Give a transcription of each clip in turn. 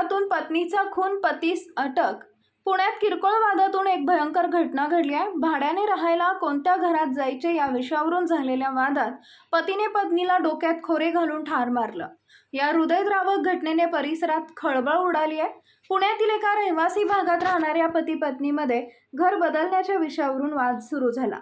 वादातून पत्नीचा खून पतीस अटक. पुण्यात किरकोळ वादातून एक भयंकर घटना घडली आहे. भाड्याने राहायला कोणत्या घरात जायचे या विषयावरून झालेल्या वादात पतीने पत्नीला डोक्यात खोरे घालून ठार मारलं. या हृदयद्रावक घटनेने परिसरात खळबळ उडाली आहे. पुण्यातील एका रहिवासी भागात राहणाऱ्या पती पत्नीमध्ये घर बदलण्याच्या विषयावरून वाद सुरू झाला.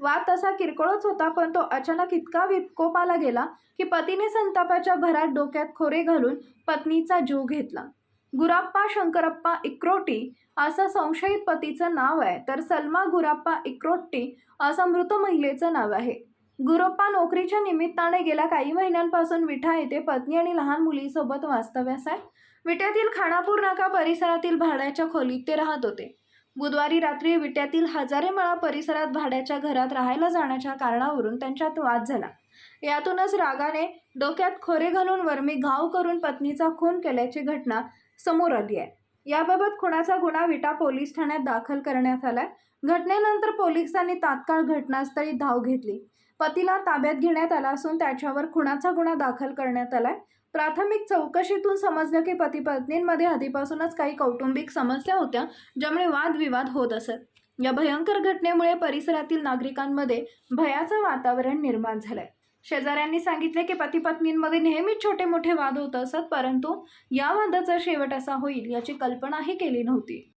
वाद तसा किरकोळच होता पण तो अचानक इतका विकोपाला गेला की पतीने संतापाच्या भरात डोक्यात खोरे घालून पत्नीचा जीव घेतला. गुराप्पा शंकरप्पा इक्रोटी असं संशयित पतीचं नाव आहे. तर सलमा गुराप्पा इक्रोट्टी असं मृत महिलेचं नाव आहे. गुरप्पा नोकरीच्या निमित्ताने गेल्या काही महिन्यांपासून विठा येथे पत्नी आणि लहान मुलीसोबत वास्तव्यास आहे. विट्यातील खानापूर नाका परिसरातील भाड्याच्या खोलीत ते राहत होते. बुधवारी रात्री विट्यातील हजारे मळा परिसरात भाड्याच्या घरात राहायला जाण्याच्या कारणावरून त्यांच्यात वाद झाला. यातूनच रागाने डोक्यात खोरे घालून वर्मी घाव करून पत्नीचा खून केल्याची घटना समोर आली आहे. याबाबत खुणाचा गुन्हा विटा पोलीस ठाण्यात दाखल करण्यात आलाय. घटनेनंतर पोलिसांनी तात्काळ घटनास्थळी धाव घेतली. पतीला ताब्यात घेण्यात आला असून त्याच्यावर खुणाचा गुन्हा दाखल करण्यात आलाय. प्राथमिक चौकशीतून समजलं की पती पत्नींमध्ये आधीपासूनच काही कौटुंबिक समस्या होत्या ज्यामुळे वादविवाद होत असत. या भयंकर घटनेमुळे परिसरातील नागरिकांमध्ये भयाचं वातावरण निर्माण झालंय. शेजाऱ्यांनी सांगितले की पती पत्नींमध्ये नेहमीच छोटे मोठे वाद होत असत परंतु या वादाचा शेवट असा होईल याची कल्पनाही केली नव्हती.